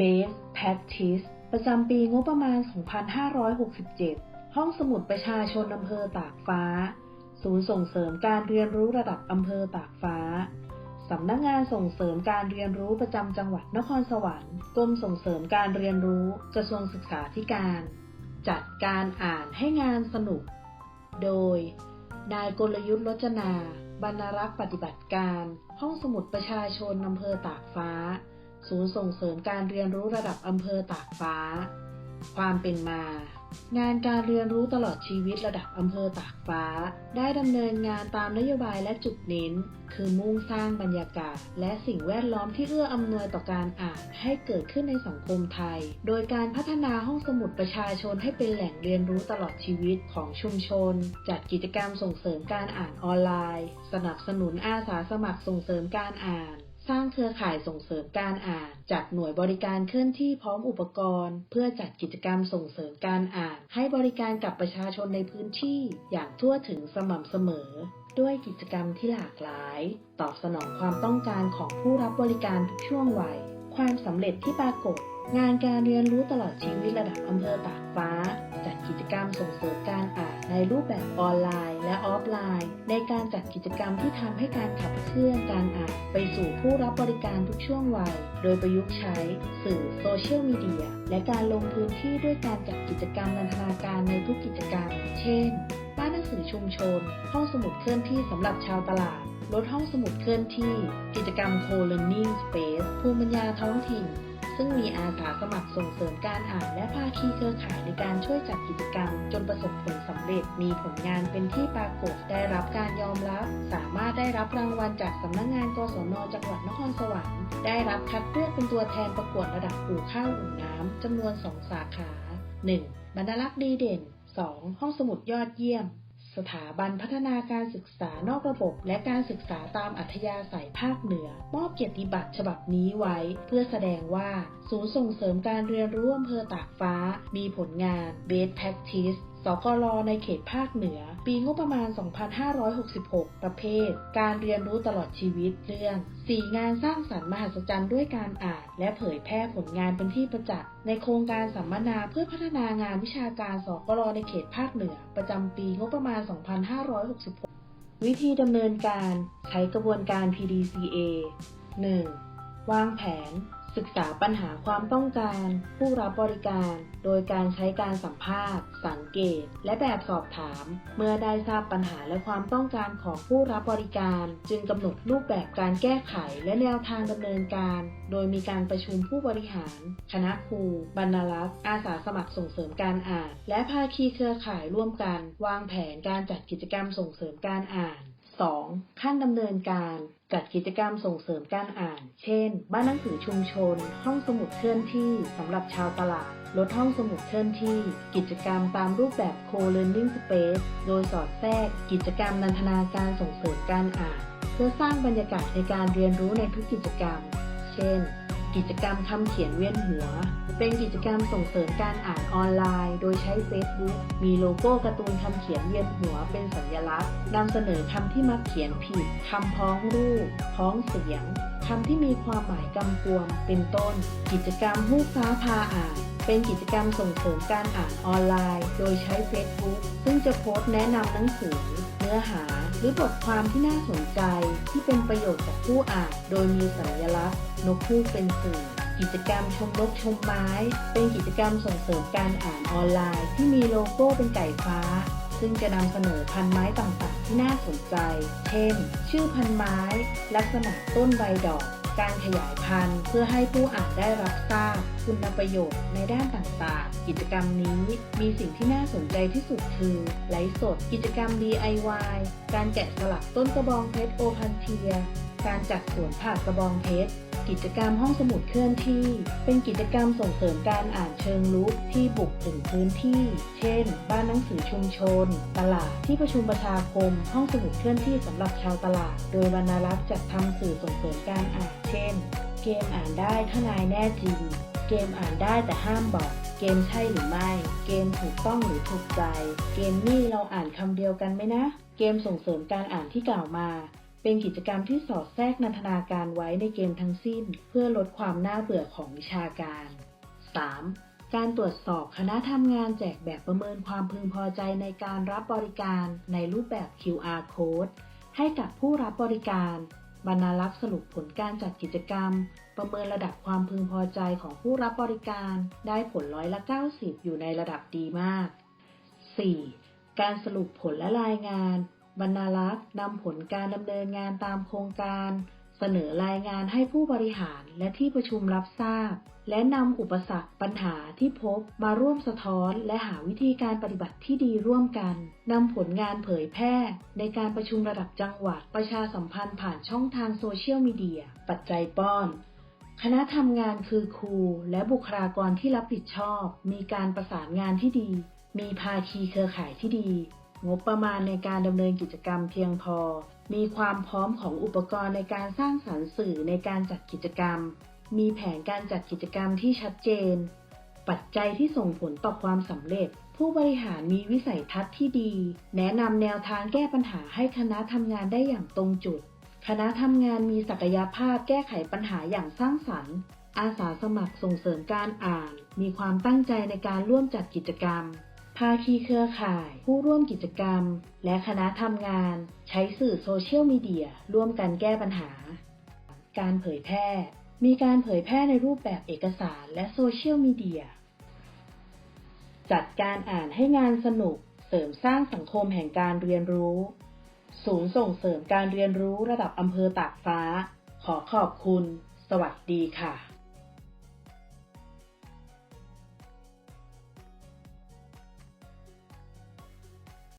Base Practice ประจำปีงบประมาณ 2567 ห้องสมุดประชาชนอำเภอตากฟ้า ศูนย์ส่งเสริมการเรียนรู้ระดับอำเภอตากฟ้า สำนักงานส่งเสริมการเรียนรู้ประจำจังหวัดนครสวรรค์กรมส่งเสริมการเรียนรู้กระทรวงศึกษาธิการ จัดการอ่านให้งานสนุก โดย นายกลยุทธ์รจนา บรรณรักษ์ปฏิบัติการ ห้องสมุดประชาชนอำเภอตากฟ้า ศูนย์ส่งเสริมการเรียนรู้ระดับอำเภอตากฟ้า ความเป็นมา งานการเรียนรู้ตลอดชีวิตระดับอำเภอตากฟ้า ได้ดำเนินงานตามนโยบายและจุดเน้น คือมุ่งสร้างบรรยากาศ และสิ่งแวดล้อมที่เอื้ออำนวยต่อการอ่านให้เกิดขึ้นในสังคมไทย โดยการพัฒนาห้องสมุดประชาชนให้เป็นแหล่งเรียนรู้ตลอดชีวิตของชุมชน จัดกิจกรรมส่งเสริมการอ่านออนไลน์ สนับสนุนอาสาสมัครส่งเสริมการอ่าน สร้างเครือข่ายส่งเสริมการอ่าน จัดหน่วยบริการเคลื่อนที่พร้อมอุปกรณ์ เพื่อจัดกิจกรรมส่งเสริมการอ่าน ให้บริการกับประชาชนในพื้นที่ อย่างทั่วถึงสม่ำเสมอ ด้วยกิจกรรมที่หลากหลาย ตอบสนองความต้องการของผู้รับบริการทุกช่วงวัย ความสำเร็จที่ปรากฏ งานการเรียนรู้ตลอดชีวิตระดับอำเภอตากฟ้า จัดกิจกรรมส่งเสริมการอ่านในรูปแบบออนไลน์และออฟไลน์ ในการจัดกิจกรรมที่ทำให้การขับเคลื่อนการอ่าน ไปสู่ผู้รับบริการทุกช่วงวัย โดยประยุกต์ใช้สื่อโซเชียลมีเดียและการลงพื้นที่ด้วยการจัดกิจกรรมนันทนาการในทุกกิจกรรม เช่น บ้านหนังสือชุมชน ห้องสมุดเคลื่อนที่สำหรับชาวตลาดรถห้องสมุดเคลื่อนที่ กิจกรรม Co-Learning Space ภูมิปัญญาท้องถิ่น ซึ่งมีอาสาสมัครส่งเสริมการอ่านและภาคีเครือข่ายในการช่วยจัดกิจกรรม จนประสบผลสำเร็จ มีผลงานเป็นที่ปรากฏได้รับการยอมรับ สามารถได้รับรางวัลจากสำนักงานกศนจังหวัดนครสวรรค์ได้รับคัดเลือกเป็นตัวแทนประกวดระดับอู่ข้าวอู่น้ำจำนวน 2 สาขา 1. บรรลักษ์ดีเด่น 2. ห้องสมุดยอดเยี่ยม สถาบันพัฒนาการศึกษานอกระบบ และการศึกษาตามอัธยาศัยภาคเหนือ มอบเกียรติบัตรฉบับนี้ไว้ เพื่อแสดงว่า ศูนย์ส่งเสริมการเรียนรู้อำเภอตากฟ้า มีผลงาน Best Practice สกลในเขตภาคเหนือ ปีงบประมาณ 2566 ประเภท การเรียนรู้ตลอดชีวิตเรื่อง 4 งานสร้างสรรค์มหัศจรรย์ด้วยการอ่าน และเผยแพร่ผลงานเป็นที่ประจักษ์ในโครงการสัมมนาเพื่อพัฒนางานวิชาการสกลในเขตภาคเหนือ ประจำปีงบประมาณ 2566 วิธีดำเนินการใช้กระบวนการ PDCA 1. วางแผน ศึกษาปัญหาความต้องการ ผู้รับบริการ โดยการใช้การสัมภาษณ์ สังเกต และแบบสอบถาม เมื่อได้ทราบปัญหาและความต้องการของผู้รับบริการ จึงกำหนดรูปแบบการแก้ไขและแนวทางดำเนินการ โดยมีการประชุมผู้บริหาร คณะครูบรรณรักษ์อาสาสมัครส่งเสริมการอ่าน และภาคีเครือข่ายร่วมกัน วางแผนการจัดกิจกรรมส่งเสริมการอ่าน 2. ขั้นดำเนินการ จัดกิจกรรมส่งเสริมการอ่าน เช่น บ้านหนังสือชุมชน ห้องสมุดเคลื่อนที่สำหรับชาวตลาด ลดห้องสมุดเคลื่อนที่ กิจกรรมตามรูปแบบ Co-Learning Space โดยสอดแทรก กิจกรรมนันทนาการส่งเสริมการอ่าน เพื่อสร้างบรรยากาศในการเรียนรู้ในทุกกิจกรรม เช่น กิจกรรมคำเขียนเวียนหัว เป็นกิจกรรมส่งเสริมการอ่านออนไลน์ โดยใช้ Facebook มีโลโก้การ์ตูนคำเขียนเวียนหัวเป็นสัญลักษณ์นำเสนอคำที่มักเขียนผิดคำพ้องรูป พ้องเสียงคำที่มีความหมายกำกวมเป็นต้น กิจกรรมฮูกฟ้าพาอ่าน เป็นกิจกรรมส่งเสริมการอ่านออนไลน์ โดยใช้ Facebook ซึ่งจะโพสต์แนะนำหนังสือ เนื้อหา หรือบทความที่น่าสนใจ ที่เป็นประโยชน์กับผู้อ่าน โดยมีสัญลักษณ์ นกคู่เป็นสื่อ กิจกรรมชมนกชมไม้ เป็นกิจกรรมส่งเสริมการอ่านออนไลน์ ที่มีโลโก้เป็นไก่ฟ้า ซึ่งจะนำเสนอพันไม้ต่างๆ ที่น่าสนใจ เช่น ชื่อพันไม้ ลักษณะต้นใบดอก การขยายพันธุ์ เพื่อให้ผู้อ่านได้รับทราบคุณประโยชน์ในด้านต่างๆ กิจกรรมนี้มีสิ่งที่น่าสนใจที่สุดคือไลฟ์สด กิจกรรม DIY การแกะสลักต้นกระบองเพชรโอพันเทีย การจัดสวนผักกระบองเพชร กิจกรรมห้องสมุดเคลื่อนที่ เป็นกิจกรรมส่งเสริมการอ่านเชิงลุกที่บุกถึงพื้นที่ เช่น บ้านหนังสือชุมชน ตลาด ที่ประชุมประชาคม ห้องสมุดเคลื่อนที่สำหรับชาวตลาด โดยวรรณรักษ์จัดทำสื่อส่งเสริมการอ่าน เช่น เกมอ่านได้ถ้านายแน่จริง เกมอ่านได้แต่ห้ามบอก เกมใช่หรือไม่ เกมถูกต้องหรือถูกใจ เกมนี่เราอ่านคำเดียวกันไหมนะ เกมส่งเสริมการอ่านที่กล่าวมา เป็นกิจกรรมที่สอดแทรกนันทนาการไว้ในเกมทั้งสิ้น เพื่อลดความน่าเบื่อของวิชาการ 3. การตรวจสอบคณะทำงานแจกแบบประเมินความพึงพอใจในการรับบริการในรูปแบบ QR code ให้กับผู้รับบริการ บรรณารักษ์สรุปผลการจัดกิจกรรม ประเมินระดับความพึงพอใจของผู้รับบริการ ได้ผลร้อยละ 90 อยู่ในระดับดีมาก 4. การสรุปผลและรายงาน บรรณารักษ์นำผลการดำเนินงานตามโครงการ เสนอรายงานให้ผู้บริหารและที่ประชุมรับทราบ และนำอุปสรรคปัญหาที่พบมาร่วมสะท้อน และหาวิธีการปฏิบัติที่ดีร่วมกันนำผลงานเผยแพร่ ในการประชุมระดับจังหวัด ประชาสัมพันธ์ผ่านช่องทางโซเชียลมีเดีย ปัจจัยป้อนคณะทำงานคือครูและบุคลากรที่รับผิดชอบ มีการประสานงานที่ดี มีภาคีเครือข่ายที่ดี งบประมาณในการดำเนินกิจกรรมเพียงพอ มีความพร้อมของอุปกรณ์ในการสร้างสรรค์สื่อในการจัดกิจกรรม มีแผนการจัดกิจกรรมที่ชัดเจน ปัจจัยที่ส่งผลต่อความสำเร็จ ผู้บริหารมีวิสัยทัศน์ที่ดี แนะนำแนวทางแก้ปัญหาให้คณะทำงานได้อย่างตรงจุด คณะทำงานมีศักยภาพแก้ไขปัญหาอย่างสร้างสรรค์อาสาสมัครส่งเสริมการอ่าน มีความตั้งใจในการร่วมจัดกิจกรรม ภาคีเครือข่าย ผู้ร่วมกิจกรรม และคณะทำงาน ใช้สื่อโซเชียลมีเดียร่วมกันแก้ปัญหา การเผยแพร่ มีการเผยแพร่ในรูปแบบเอกสารและโซเชียลมีเดีย จัดการอ่านให้งานสนุก เสริมสร้างสังคมแห่งการเรียนรู้ ศูนย์ส่งเสริมการเรียนรู้ระดับอำเภอตากฟ้า ขอขอบคุณ สวัสดีค่ะ